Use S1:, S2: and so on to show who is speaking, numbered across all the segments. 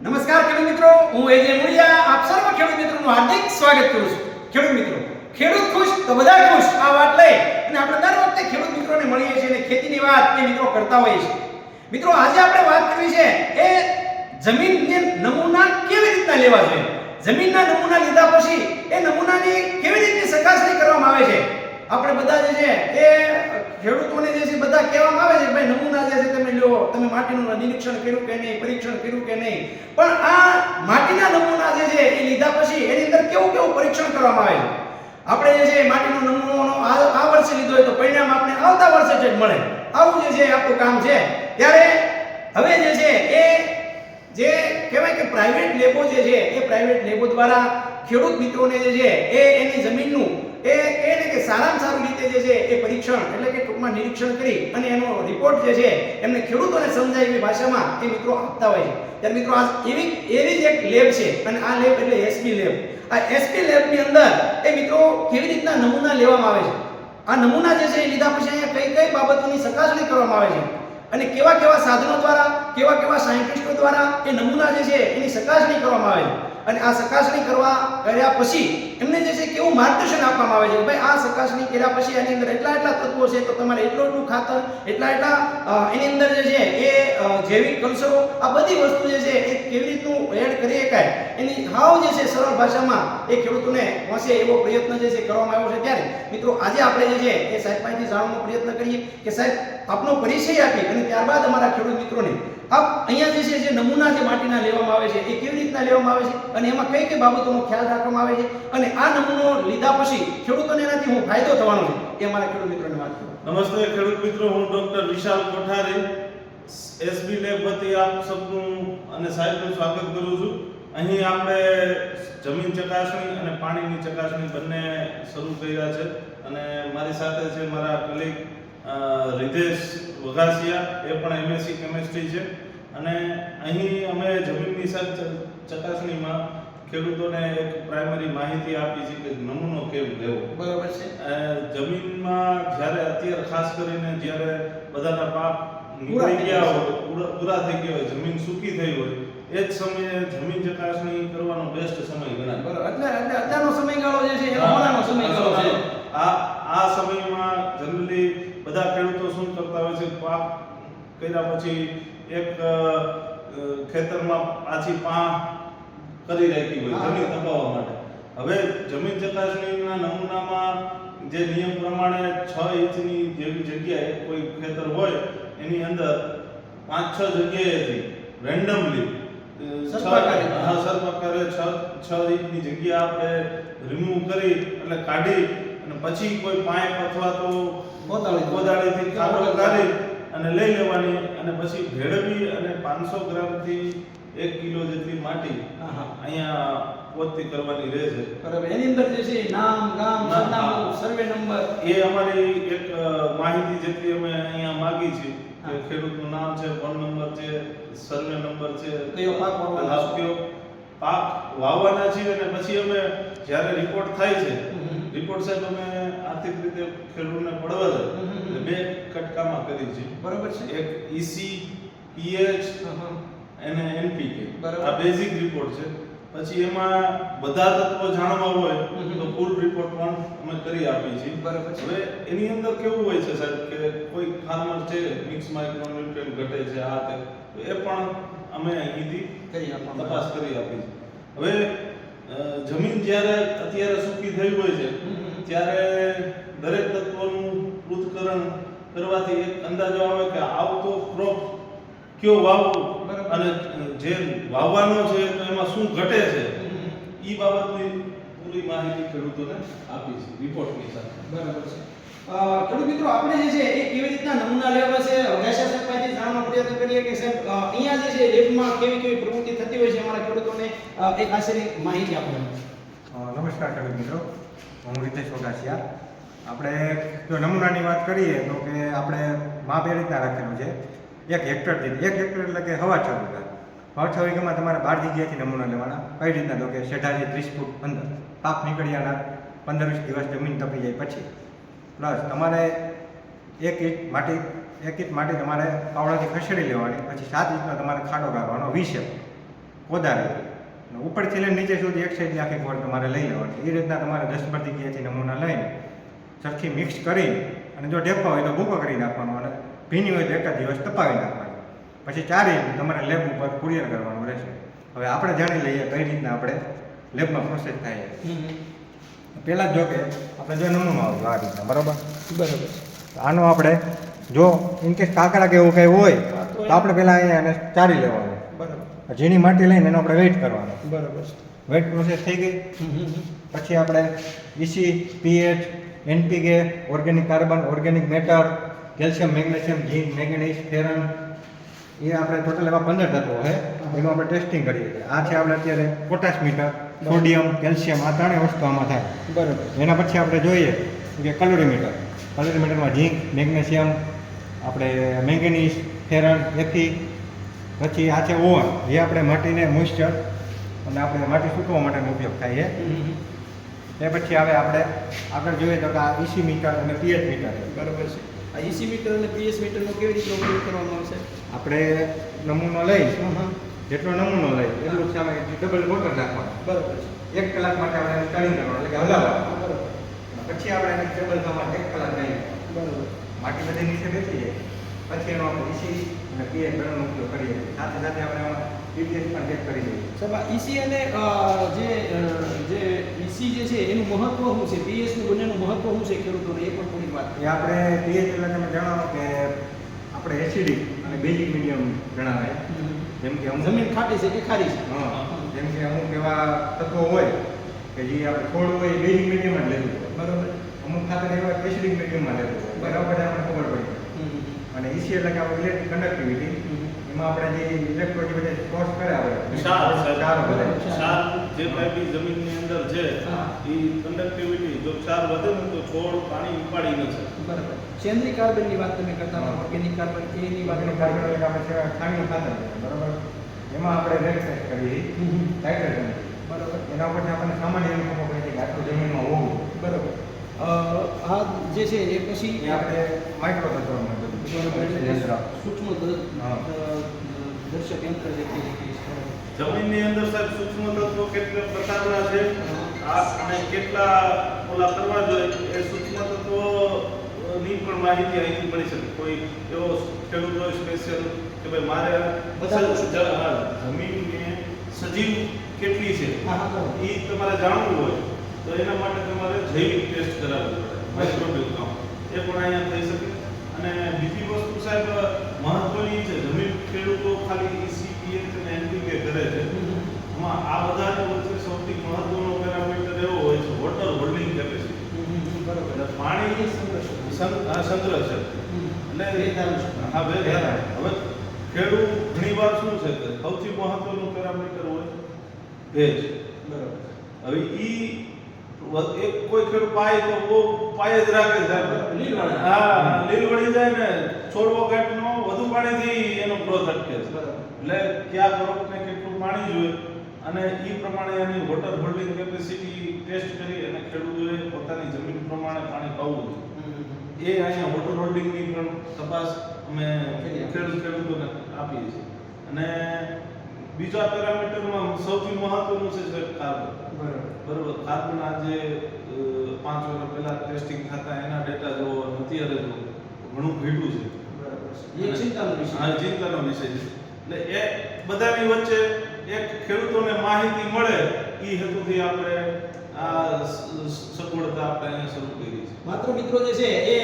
S1: નમસ્કાર ખેડૂત મિત્રો, હું એજે મુળિયા. આપ સર્વ ખેડૂત મિત્રોનું હાર્દિક સ્વાગત કરું છું. ખેડૂત મિત્રો, ખેડૂત ખુશ તો બધા ખુશ, આ વાત લઈ અને આપણે દર વખતે ખેડૂત મિત્રોને મળીએ છીએ અને ખેતીની વાત એ મિત્રો કરતા હોઈએ છીએ. મિત્રો, આજે આપણે વાત કરવી છે એ જમીનને નમૂના કેવી રીતના લેવા જોઈએ? જમીનના નમૂના લીધા પછી એ નમૂનાની કેવી રીતની ચકાસણી કરવામાં આવે છે? આપણે બધા જે છે એ ખેડૂતોને જે છે બધા કહેવામાં આવે છે કે ભાઈ નમૂના જે છે તમે લો તમે માટીનું નિરીક્ષણ કર્યું કે નહીં, પરીક્ષણ કર્યું કે નહીં. પણ આ માટીના નમૂના જે છે એ લીધા પછી એની અંદર કેવું કેવું પરીક્ષણ કરવામાં આવે આપણે જે છે માટીનો નમૂનો આ વર્ષે લીધો હોય તો પરિણામ આપણે આવતા વર્ષે જ મળે. આવું જે છે આપણું કામ છે. ત્યારે હવે જે છે એ જે કહેવાય કે પ્રાઇવેટ લેબો જે છે એ પ્રાઇવેટ લેબો દ્વારા ખેડૂત મિત્રોને જે છે એ એની જમીનનું એ એને કે સારામાં સારી રીતે જે છે એ પરીક્ષણ એટલે કે ટૂંકમાં નિરીક્ષણ કરી અને એનો રિપોર્ટ જે છે એમને ખેડૂતોને સમજાય એવી ભાષામાં એ મિત્રો આપતા હોય છે. ત્યારે મિત્રો આ એવી એવી જ એક લેબ છે અને આ લેબ એટલે એસપી લેબ આ એસપી લેબની અંદર એ મિત્રો કેવી રીતના નમૂના લેવામાં આવે છે? આ નમૂના જે છે એ લીધા પછી અહીંયા કઈ કઈ બાબતોની ચકાસણી કરવામાં આવે છે? અને કેવા કેવા સાધનો દ્વારા, કેવા કેવા સાયન્ટિસ્ટો દ્વારા એ નમૂના જે છે એની ચકાસણી કરવામાં આવે છે? અને આ ચકાસણી કરવા કર્યા પછી એમને જે છે કેવું માર્ગદર્શન આપવામાં આવે છે ભાઈ આ ચકાસણી કર્યા પછી એની અંદર એટલા એટલા તત્વો છે તો તમારે એટલું એટલું ખાતર, એટલા એટલા એની અંદર જે છે એ જૈવિક કલ્સરો, આ બધી વસ્તુ જે છે એ કેવી રીતનું એડ કરી શકાય? એની હાવ જે છે સરળ ભાષામાં એ ખેડૂતોને પહોંચે એવો પ્રયત્ન જે છે કરવામાં આવ્યો છે ત્યારે. મિત્રો, આજે આપણે જે છે એ સાહેબ પાસેથી જાણવાનો પ્રયત્ન કરીએ કે સાહેબ આપનો પરિચય આપી અને ત્યારબાદ અમારા ખેડૂત મિત્રોને આપ અહીંયા જે છે, જે નમૂના જે માટીના લેવામાં આવે છે, એ કેવી રીતના લેવામાં આવે છે અને એમાં કઈ કઈ બાબતોનો ખ્યાલ રાખવામાં આવે છે? અને આ નમૂનો લીધા પછી ખેડૂતોને એનાથી હું ફાયદો થવાનો છે એ મારા ખેડૂત મિત્રોને વાત
S2: નમસ્તે ખેડૂત મિત્રો, હું doctor Vishal Kothari SB lab વતી આપ સૌનું અને સાહેબનું સ્વાગત કરું છું. અહીં આપણે જમીન ચકાસણી અને પાણીની ચકાસણી બંને શરૂ કર્યા છે અને મારી સાથે છે મારા કલીગ રિધેશ વઘાસિયા એ પણ એમએસસી કેમેસ્ટ્રી છે. અને અહીં અમે જમીનની ચકાસણીમાં ખેડૂતોને એક પ્રાઇમરી માહિતી આપી છે કે નમૂનો કેમ લેવો.
S1: બરાબર છે.
S2: જમીનમાં જ્યારે અત્યારે ખાસ કરીને જ્યારે બધાના પાક નીકળી ગયા હોય પૂરા પૂરા થઈ ગયા હોય જમીન સૂકી થઈ હોય એ જ સમયે જમીન ચકાસણી કરવાનો બેસ્ટ સમય ગણાય.
S1: બરાબર. એટલે એટલે અત્યારનો સમયગાળો જે છે એ સમયગાળો છે.
S2: આ આ સમયમાં જનરલી બધા ખેડૂતો શું કરતા હોય છે? પાક કર્યા પછી એક ખેતરમાં પાછી પા કરી રાખી હોય. જમીન દબાવવા માટે. હવે જમીન ચકાસણીના નમૂનામાં જે નિયમ પ્રમાણે છ ઇંચની જેવી જગ્યાએ કોઈ ખેતર હોય એની અંદર પાંચ છ જગ્યાએથી રેન્ડમલી
S1: સર્પાકારે.
S2: છ છ ઇંચની જગ્યા આપણે રિમૂવ કરી એટલે કાઢી અને પછી કોઈ પાઇપ અથવા તો
S1: કોદાળી.
S2: કોદાળીથી ખાડો કાઢી અને લઈ લેવાની અને પછી ભેળવી અને પાંચસો ગ્રામથી એક કિલો જેટલી માટી અહીંયા પોતથી કરવાની રહે છે.
S1: બરાબર. એની અંદર જે છે નામ ગામ સરનામું સર્વે નંબર.
S2: એ અમારી એક માહિતી જેટલી અમે અહીંયા માગી છે કે ખેડૂતનું નામ છે ફોન નંબર છે સર્વે નંબર છે
S1: કયો પાક વાવવાનો છે.
S2: કયો પાક વાવવાના છીએ અને પછી અમે જ્યારે રિપોર્ટ થાય છે રિપોર્ટ સાહેબ અમે આર્થિક રીતે ખેડૂતને પડવા દે બે કટકામાં કરી છે.
S1: બરાબર છે.
S2: એક ઈસી પીએચ
S1: હા, હા.
S2: અને એનપીકે આ બેઝિક રિપોર્ટ છે. પછી એમાં બધા તત્વો જાણવા હોય તો ફૂલ રિપોર્ટ પણ અમે કરી આપીએ છીએ.
S1: બરાબર
S2: હવે એની અંદર કેવું હોય છે સાહેબ કે કોઈ ફાર્મર છે મિક્સ માઇક્રોન્યુટ્રિયન્ટ ઘટે છે આ તે તો એ પણ અમે અહીંથી
S1: કરી આપવામાં
S2: તપાસ કરી આપી છે હવે જમીન જ્યારે અત્યારે સૂકી થઈ હોય છે. ત્યારે દરેક તત્વોનું પૃથ્થકરણ કરવાથી એક અંદાજો આવે કે આવતો ક્રોપ કયો વાવવો અને જે વાવવાનો છે તો એમાં શું ઘટે છે? એ બાબતની પૂરી માહિતી ખેડૂતોને આપી છે રિપોર્ટની સાથે.
S1: બરાબર છે. ખેડૂત મિત્રો આપણે જે છે એ કેવી રીતના નમૂના લેવા છે? હંમેશા સાહેબ પાસેથી જાણવાનો પ્રયત્ન કરીએ કે સાહેબ અહીંયા જે છે લેબમાં કેવી કેવી પ્રવૃત્તિ થતી હોય છે અમારા ખેડૂતોને એક આશરે માહિતી આપો
S3: અ, નમસ્કાર ખેડૂત મિત્રો. હું રીતેશ વગાસિયા આપણે જો નમૂનાની વાત કરીએ તો કે આપણે માપ એ રીતના રાખેલું છે. એક હેક્ટર દીધી એક હેક્ટર એટલે કે હવા છ વીઘા. હવા છ વીઘામાં તમારે બાર જગ્યાએથી નમૂના લેવાના. કઈ રીતના? તો કે શેઢાથી ત્રીસ ફૂટ અંદર પાક નીકળ્યાના પંદર વીસ દિવસ જમીન તપી જાય પછી. પ્લસ તમારે એક ઇંચ માટી, એક ઇંચ માટી તમારે પાવડાથી ખસેડી લેવાની. પછી સાત ઇંચનો તમારે ખાડો કાઢવાનો વી શેપ કોદાળી. અને ઉપરથી લઈને નીચે સુધી એક સાઈડની આખી ગોળ તમારે લઈ લેવાની. એ રીતના તમારે દસ પરથી ગયાથી નમૂના લઈને સરખી મિક્સ કરી અને જો ઢેપા હોય તો ભૂકો કરી નાખવાનો અને ભીની હોય તો એક જ દિવસ તપાવી નાખવાની. પછી ચારી તમારે લેબ ઉપર કુરિયર કરવાનું રહેશે. હવે આપણે જાણી લઈએ કઈ રીતના આપણે લેબમાં પ્રોસેસ થાય પહેલાં જ કે આપણે જો નમૂનો આવ્યો આ રીતના બરાબર?
S1: બરાબર.
S3: આનો આપણે જો ઇનકેસ કાકડા કે એવું કંઈ હોય તો આપણે પહેલાં અહીંયા એને ચારી લેવાનું. ઝીણી માટી લઈને એનો આપણે વેઇટ કરવાનો.
S1: બરાબર.
S3: વેઇટ પ્રોસેસ થઈ ગઈ. પછી આપણે EC pH NPK organic carbon organic matter calcium magnesium zinc manganese ferrous એ આપણે ટોટલ એવા પંદર તત્વો છે. એનું આપણે ટેસ્ટિંગ કરીએ છીએ. આ છે આપણે અત્યારે પોટાશ મીટર સોડિયમ કેલ્શિયમ આ ત્રણેય વસ્તુ આમાં થાય.
S1: બરાબર.
S3: એના પછી આપણે જોઈએ કે કલોરીમીટર કલોરીમીટરમાં ઝીંક મેગ્નેશિયમ આપણે મેંગેનીઝ ફેરન એથી પછી આ છે ઓવન જે આપણે માટીને મોઇસ્ચર અને આપણે માટી સૂકવવા માટેનો ઉપયોગ થાય છે. એ પછી હવે આપણે આગળ જોઈએ તો કે આ ઈસી મીટર અને પીએચ મીટર
S1: બરાબર છે. આ ઈસી મીટર અને પીએસ મીટરનો કેવી રીતે ઉપયોગ કરવામાં આવશે?
S3: આપણે નમૂનો લઈ. જેટલો નમૂનો લઈ એટલું સામે ડબલ મોટર નાખવાનું.
S1: બરાબર છે.
S3: એક કલાક માટે આપણે એને ટર્નિંગ કરવાનું એટલે કે હલાવવાનું.
S1: બરાબર.
S3: પછી આપણે એને ટેબલ થવા એક કલાક લઈએ
S1: બરાબર.
S3: માટી બધી નીચે બેસી જાય. પછી એનો આપણે ઈસી પીએચ ઉપયોગ કરીએ. છીએ. સાથે સાથે આપણે પણ ચેક કરી
S1: સાહેબ ઈસી અને જે જે ઈસી જે છે એનું મહત્વ શું છે? પીએસનું બંનેનું મહત્વ શું છે ખેડૂતોને? એ પણ વાત
S3: એ આપણે પીએચ એટલે તમે જણાવો કે આપણે એસિડિક અને બેઝિક મીડિયમ જણાવાય. જેમ કે અમુક
S1: જમીન ખાટી છે કે ખારી છે?
S3: જેમ કે અમુક એવા તત્વો હોય કે જે આપણે થોડું હોય બેઝિક મીડિયમ જ લેવું
S1: બરાબર.
S3: અમુક ખાતર એવા એસિડિક મીડિયમમાં લેવું બરાબર આપણે ખબર પડી. અને ઈસી એટલે કે આપણે ઇલેક્ટ્રિક કન્ડક્ટિવિટી એમાં આપણે જે ઇલેક્ટ્રોનિક જે કોર્સ સોર્સ કરે આપણે
S2: ક્ષાર, ક્ષાર.
S3: ક્ષાર બધા.
S2: જે કાંઈ બી જમીનની અંદર છે. એ કન્ડક્ટિવિટી જો ક્ષાર વધે ને તો છોડ પાણી ઉપાડી ન શકે.
S1: બરાબર. સેન્દ્રિય કાર્બનની વાત તમે કરતા હો ઓર્ગેનિક કાર્બન એની વાત
S3: કાર્બન એટલે આપણે છે ખાણીનું ખાતર બરાબર? એમાં આપણે રેડ કરી કરીએ. નાઇટ્રોજન
S1: બરાબર.
S3: એના ઉપરથી આપણને સામાન્ય ખબર પડે છે કે આટલું જમીનમાં હોવું.
S1: બરાબર. આ જે છે એ પછી
S3: આપણે માઇક્રો તત્વમાં
S1: સૂક્ષ્મ દર્શક યંત્ર.
S2: જમીનની અંદર સાહેબ સૂક્ષ્મ તત્વો કેટલા પ્રકારના છે? આ અને કેટલા ઓલા કરવા જોઈએ? એ સૂક્ષ્મ તત્વો ની પણ માહિતી અહીંથી મળી શકે. કોઈ એવો ખેડૂત હોય સ્પેશિયલ કે ભાઈ મારે જમીનને સજીવ કેટલી છે. એ તમારે જાણવું હોય તો એના માટે તમારે જૈવિક ટેસ્ટ કરાવવું પડે. માઇક્રોબિયલ કામ એ પણ અહીંયા થઈ શકે. અને બીજી વસ્તુ સાહેબ મહત્વની છે જમીન ખેડૂતો ખાલી ઈસીપીએચ અને એનપીકે કરે છે. એમાં આ બધાની વચ્ચે સૌથી મહત્વનો પેરામીટર એવો હોય છે વોટર હોલ્ડિંગ કેપેસિટી
S1: બરાબર
S2: પાણી સંગ્રહ છે. એટલે. હા બે હવે ખેડૂત ઘણી વાર શું છે કે સૌથી મહત્વનું પેરામીટર હોય ભેજ.
S1: બરાબર.
S2: હવે ઈ એક કોઈ ખેડૂત પાય તો બહુ પાય જ રાખે સાહેબ
S1: લીલ
S2: હા લીલ વળી જાય ને છોડવો કાંઈકનો વધુ પાણીથી એનો ગ્રોથ અટકે. એટલે કયા પ્રોડક્ટને કેટલું પાણી જોઈએ અને એ પ્રમાણે એની વોટર હોલ્ડિંગ કેપેસિટી ટેસ્ટ કરી અને ખેડૂતોએ પોતાની જમીન પ્રમાણે પાણી પાવું જોઈએ. એ અહીંયા વોટર હોલ્ડિંગની પણ તપાસ અમે ખેડૂત ખેડૂતોને આપીએ છીએ. અને બીજા પેરામીટરમાં સૌથી મહત્વનું છે સાહેબ કાર્બન
S1: બરાબર.
S2: કાર્બન આજે પાંચ વર્ષ પહેલા ટેસ્ટિંગ થતા એના ડેટા જોવા અત્યારે જો ઘણું ઘટ્યું છે.
S1: બરાબર એ ચિંતાનો વિષય
S2: ચિંતાનો વિષય છે. એટલે એ બધાની વચ્ચે એક ખેડૂતોને માહિતી મળે એ હેતુથી આપણે આ સગવડતા આપણે શરૂ કરી છે
S1: માત્ર મિત્રો જે છે એ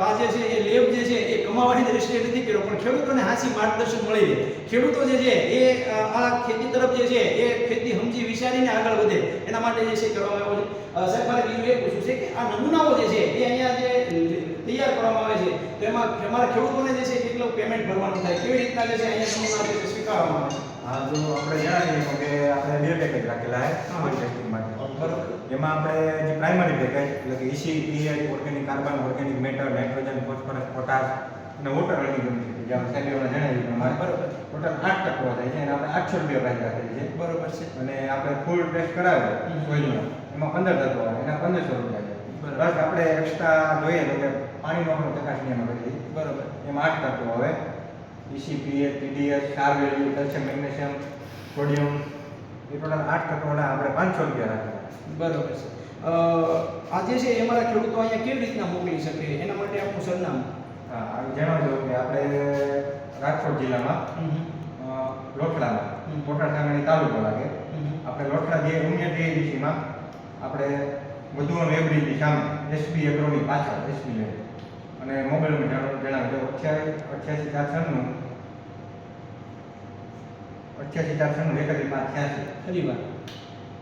S1: આ છે એ લેબ જે છે એ કમાવાની દ્રષ્ટિએ નથી કર્યો પણ ખેડૂતોને હાસી માર્ગદર્શન મળી રહે ખેડૂતો જે છે એ આ ખેતી તરફ જે છે એ ખેતી સમજી વિચારીને આગળ વધે એના માટે જે છે કરવામાં આવ્યો છે સાહેબ મારે બીજું એ પૂછવું છે કે આ નમૂનાઓ જે છે એ અહીંયા જે તૈયાર કરવામાં આવે છે તો એમાં અમારા ખેડૂતોને જે છે કેટલું પેમેન્ટ ભરવાનું થાય કેવી રીતના જે છે અહીંયા નમૂના જે સ્વીકારવામાં આવે છે
S3: હા જો આપણે જણાવીએ કે આપણે બે પેકેજ રાખેલા છે. ટેસ્ટિંગ માટે.
S1: બરાબર.
S3: એમાં આપણે જે પ્રાઇમરી પેકેજ એટલે કે EC pH organic carbon organic matter nitrogen phosphorus potash અને વોટર અર્નિંગ જે આપણે સાહેબોને જણાવ્યું પ્રમાણે.
S1: બરાબર.
S3: ટોટલ આઠ ટકો થાય છે અને આપણે આઠસો રૂપિયા પ્રાઇસ રાખેલી છે.
S1: બરોબર છે.
S3: અને આપણે ફૂલ ટેસ્ટ કરાવે
S1: હમ.
S3: એમાં પંદર તત્વો આવે એના પંદરસો રૂપિયા છે. પ્લસ આપણે એક્સ્ટ્રા જોઈએ તો કે પાણીનો પણ ચકાસણી એમાં કરી
S1: બરોબર.
S3: એમાં આઠ તત્વો આવે. ઈસી પીડીએસ ક્ષાર વેલ્યુ કેલ્શિયમ મેગ્નેશિયમ સોડિયમ એ ટોટલ આઠ તત્વોના આપણે પાંચસો રૂપિયા રાખેલા.
S1: બરોબર છે. આ જે છે એ અમારા ખેડૂતો અહીંયા કેવી રીતના મોકલી શકે? એના માટે આપનું સરનામું?
S3: હા જણાવજો કે આપણે રાજકોટ જિલ્લામાં
S1: હમ.
S3: મોટા સાંગણી તાલુકો લાગે. આપણે લોઠલા જે ઉમિયા ટીએડીસીમાં આપણે મધુવન વેબરીની સામે એસબી એગ્રોની પાછળ એસબી લેન અને મોબાઈલમાં જણાવ જણાવજો. અઠ્યાવીસ અઠ્યાસી ચાર છન્નું. અઠ્યાસી ચાર છન્નું એકત્રીસ પાંચ છ્યાસી.
S1: ફરી વાર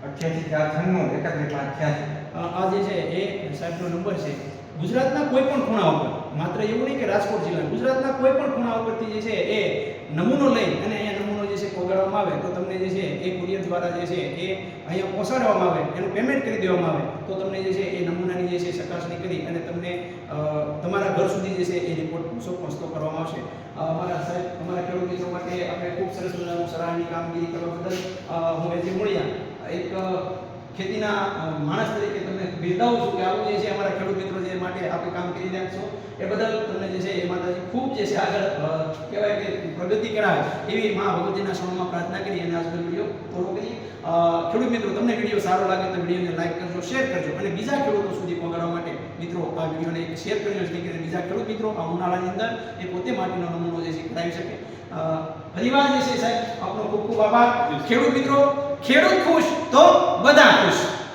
S3: અઠ્યાસી ચાર છન્નું એકત્રીસ પાંચ છ્યાસી.
S1: આ જે છે એ સાહેબનો નંબર છે. ગુજરાતના કોઈ પણ ખૂણા ઉપર માત્ર એવું નહીં કે રાજકોટ જિલ્લા ગુજરાતના કોઈ પણ ખૂણા ઉપરથી જે છે એ નમૂનો લઈ અને એ નમૂનો જે છે પહોંચાડવામાં આવે તો તમને જે છે એ કુરિયર દ્વારા જે છે એ અહીંયા પહોંચાડવામાં આવે એનું પેમેન્ટ કરી દેવામાં આવે તો તમને જે છે એ નમૂનાની જે છે ચકાસણી કરી અને તમને અ, તમારા ઘર સુધી જે છે એ રિપોર્ટ પહોંચો પહોંચતો કરવામાં આવશે. અમારા સાહેબ, અમારા ખેડૂત મિત્રો માટે આપણે ખૂબ સરસ મજાનું સરાહની કામગીરી કરવા બદલ હું એજી મૂળિયા એક ખેતીના માણસ તરીકે તમને બિરદાવું છું કે આવું જે છે અમારા ખેડૂત મિત્રો જે માટે આપણે કામ કરી રહ્યા છો, એ બદલ તમને જે છે એ માતાજી ખૂબ જે છે આગળ કહેવાય કે પ્રગતિ કરાવે, એવી મા ભગવતીના શરણમાં પ્રાર્થના કરી અને આજનો વીડિયો પૂરો કરી. ખેડૂત મિત્રો, તમને વીડિયો સારો લાગે તો વિડીયોને લાઈક કરજો, શેર કરજો અને બીજા ખેડૂતો સુધી પહોંચાડવા માટે મિત્રો આ વિડીયોને એક શેર કરજો જેથી કરીને બીજા ખેડૂત મિત્રો આ ઉનાળાની અંદર એ પોતે માટીનો નમૂનો જે છે કરાવી શકે. પરિવાર જે છે સાહેબ આપનો ખૂબ ખૂબ આભાર. ખેડૂત મિત્રો ખેડૂત ખુશ તો બધા ખુશ.